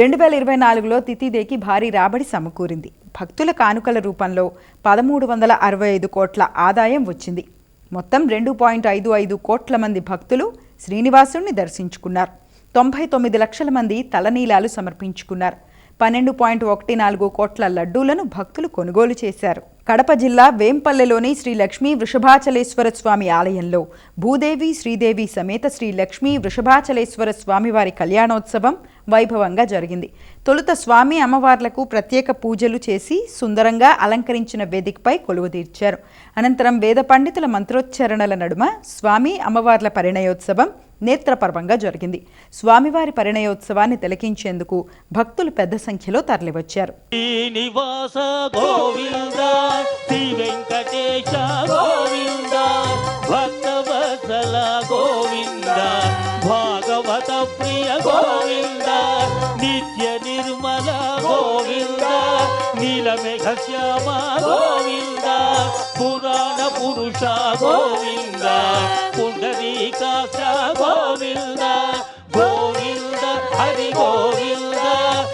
రెండు వేల ఇరవై నాలుగులో తితిదేకి భారీ రాబడి సమకూరింది. భక్తుల కానుకల రూపంలో పదమూడు వందల అరవై ఐదు కోట్ల ఆదాయం వచ్చింది. మొత్తం రెండు పాయింట్ ఐదు ఐదు కోట్ల మంది భక్తులు శ్రీనివాసుణ్ణి దర్శించుకున్నారు. తొంభై తొమ్మిది లక్షల మంది తలనీలాలు సమర్పించుకున్నారు. పన్నెండు పాయింట్ ఒకటి నాలుగు కోట్ల లడ్డూలను భక్తులు కొనుగోలు చేశారు. కడప జిల్లా వేంపల్లెలోని శ్రీ లక్ష్మీ వృషభాచలేశ్వర స్వామి ఆలయంలో భూదేవి శ్రీదేవి సమేత శ్రీ లక్ష్మీ వృషభాచలేశ్వర స్వామివారి కళ్యాణోత్సవం వైభవంగా జరిగింది. తొలుత స్వామి అమ్మవార్లకు ప్రత్యేక పూజలు చేసి సుందరంగా అలంకరించిన వేదికపై కొలువు తీర్చారు. అనంతరం వేద పండితుల మంత్రోచ్చారణల నడుమ స్వామి అమ్మవార్ల పరిణయోత్సవం నేత్రపర్వంగా జరిగింది. స్వామివారి పరిణయోత్సవాన్ని తిలకించేందుకు భక్తులు పెద్ద సంఖ్యలో తరలివచ్చారు. శ్రీనివాస గోవింద శ్రీ వెంకటేశ గోవింద భక్తవత్సల గోవింద భాగవత ప్రియ గోవింద నిత్య నిర్మల గోవింద నీలమేఘ శ్యామ గోవింద పురాణ పురుష గోవింద